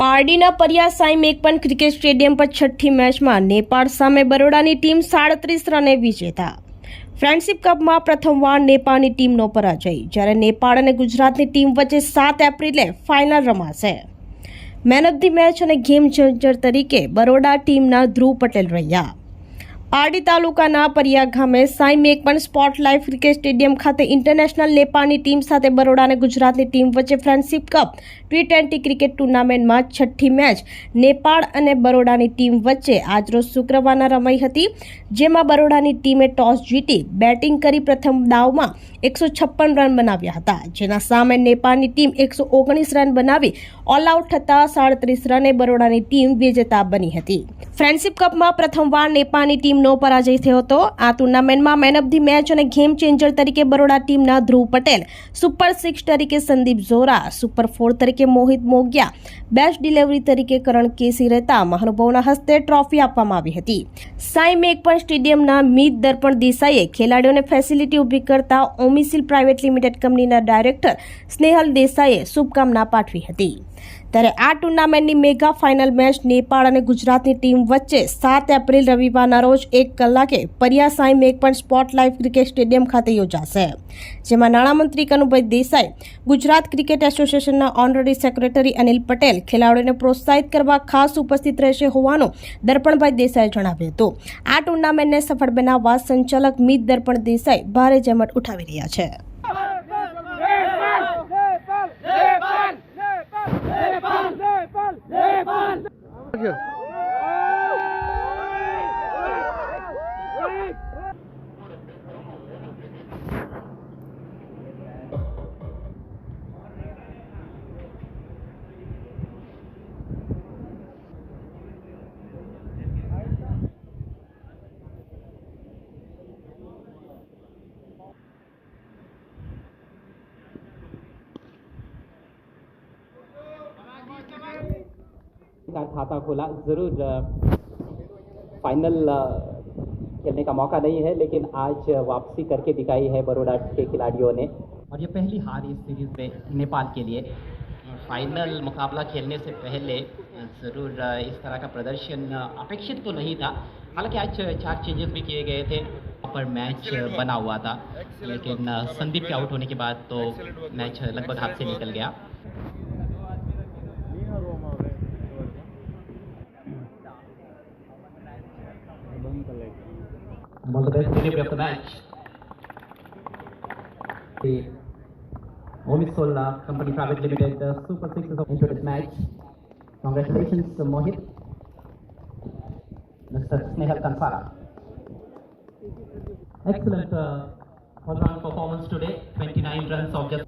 પારડીના Pariya Sai Makpan cricket stadium પર છઠ્ઠી મેચમાં નેપાળ સામે બરોડાની ટીમ સાડત્રીસ રને વિજેતા. ફ્રેન્ડશિપ કપમાં પ્રથમવાર નેપાળની ટીમનો પરાજય, જ્યારે નેપાળ અને ગુજરાતની ટીમ વચ્ચે સાત એપ્રિલે ફાઇનલ રમાશે. મેન ઓફ ધી મેચ અને ગેમ ચેન્જર તરીકે બરોડા ટીમના ધ્રુવ પટેલ રહ્યા. પારડી તાલુકાના પરિયા ગામે સાઈ મેકપન સ્પોટ લાઇફ ક્રિકેટ સ્ટેડિયમ ખાતે ઇન્ટરનેશનલ નેપાળની ટીમ સાથે બરોડા અને ગુજરાતની ટીમ વચ્ચે friendship cup T twenty cricket ટુર્નામેન્ટમાં છઠ્ઠી મેચ, નેપાળ અને બરોડાની ટીમ વચ્ચે આજરોજ શુક્રવારના રમાઈ હતી, જેમાં બરોડાની ટીમે ટોસ જીતી, બેટિંગ કરી પ્રથમ દાવમાં એકસો છપ્પન રન બનાવ્યા હતા, જેના સામે નેપાળની ટીમ એકસો ઓગણીસ રન બનાવી ઓલ આઉટ થતાં સાડત્રીસ રને બરોડાની ટીમ વિજેતા બની હતી. ફ્રેન્ડશિપ કપમાં પ્રથમવાર નેપાળની ટીમનો પરાજય થયો હતો. આ ટુર્નામેન્ટમાં મેન ઓફ ધી મેચ અને ગેમ ચેન્જર તરીકે બરોડા ટીમના ધ્રુવ પટેલ સુપર સિક્સ તરીકે સંદીપ ઝોરા સુપર ફોર તરીકે મોહિત મોગ્યા બેસ્ટ ડિલિવરી તરીકે કરણ કેસી રહેતા મહાનુભાવના હસ્તે ટ્રોફી આપવામાં આવી હતી. સાઈ મેકપણ સ્ટેડિયમના મીત દર્પણ દેસાઈએ ખેલાડીઓને ફેસિલિટી ઊભી કરતા ઓમિસિલ પ્રાઇવેટ લિમિટેડ કંપનીના ડાયરેક્ટર સ્નેહલ દેસાઈએ શુભકામના પાઠવી હતી. ત્યારે આ ટુર્નામેન્ટની મેગા ફાઇનલ મેચ નેપાળ અને ગુજરાતની ટીમ વચ્ચે સાત એપ્રિલ રવિવારના રોજ એક કલાકે પરિયા સાઈ મેકપણ સ્પોટ લાઇફ ક્રિકેટ સ્ટેડિયમ ખાતે યોજાશે, જેમાં નાણામંત્રી કનુભાઈ દેસાઈ, ગુજરાત ક્રિકેટ એસોસિએશનના ઓનરરી સેક્રેટરી અનિલ પટેલ ખેલાડીઓને પ્રોત્સાહિત કરવા ખાસ ઉપસ્થિત રહેશે હોવાનું દર્પણભાઈ દેસાઈએ જણાવ્યું હતું. આ ટુર્નામેન્ટને સફળ બનાવવા સંચાલક મિત દર્પણ દેસાઈ ભારે જહેમત ઉઠાવી રહ્યા છે. का खाता खोला ज़रूर फाइनल खेलने का मौका नहीं है लेकिन आज वापसी करके दिखाई है बड़ौदा के खिलाड़ियों ने। और ये पहली हार इस सीरीज़ में नेपाल के लिए। फाइनल मुकाबला खेलने से पहले ज़रूर इस तरह का प्रदर्शन अपेक्षित तो नहीं था। हालाँकि आज चार चेंजेस भी किए गए थे पर मैच बना हुआ था। लेकिन संदीप के आउट होने के बाद तो मैच लगभग हाथ से निकल गया। All the best delivery of the Omisol uh, Company Private Limited, the Super Sixes of into this match. Congratulations, to Mohit. Mr. Snehal Kansara. Excellent uh, all-round performance today. 29 runs of just.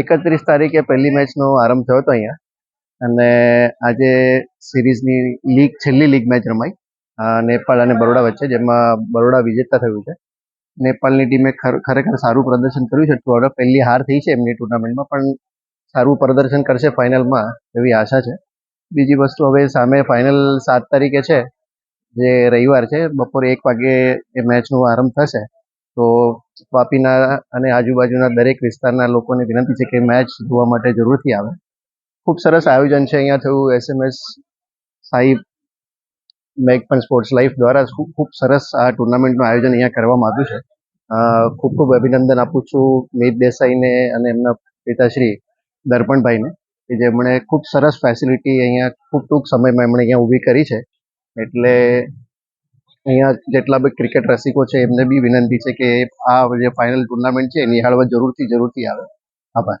એકત્રીસ તારીખે પહેલી મેચનો આરંભ થયો હતો અહીંયા અને આજે સિરીઝની લીગ, છેલ્લી લીગ મેચ રમાઈ. નેપાળ અને બરોડા વચ્ચે, જેમાં બરોડા વિજેતા થયું છે. નેપાળની ટીમે ખર- ખરેખર સારું પ્રદર્શન કર્યું છે. થોડા પહેલી હાર થઈ છે એમની ટુર્નામેન્ટમાં, પણ સારું પ્રદર્શન કરશે ફાઇનલમાં એવી આશા છે. બીજી વસ્તુ હવે સામે ફાઇનલ સાત તારીખે છે, જે રવિવાર છે. બપોરે એક વાગે એ મેચનો આરંભ થશે. તો વાપીના અને આજુબાજુના દરેક વિસ્તારના લોકોને વિનંતી છે કે મેચ જોવા માટે જરૂરથી આવે. ખૂબ સરસ આયોજન છે અહીંયા થયું. એસએમએસ સાઈ મેક પણ સ્પોર્ટ્સ લાઈફ દ્વારા ખૂબ ખૂબ સરસ આ ટુર્નામેન્ટનું આયોજન અહીંયા કરવામાં આવ્યું છે. ખૂબ ખૂબ અભિનંદન આપું છું મિત દેસાઈને અને એમના પિતાશ્રી દર્પણભાઈને કે જેમણે ખૂબ સરસ ફેસિલિટી અહીંયા ખૂબ ટૂંક સમયમાં એમણે અહીંયા ઊભી કરી છે. એટલે અહીંયા જેટલા બી ક્રિકેટ રસિકો છે એમને બી વિનંતી છે કે આ જે ફાઇનલ ટુર્નામેન્ટ છે એની નિહાળવા જરૂરથી જરૂરથી આવે. આભાર.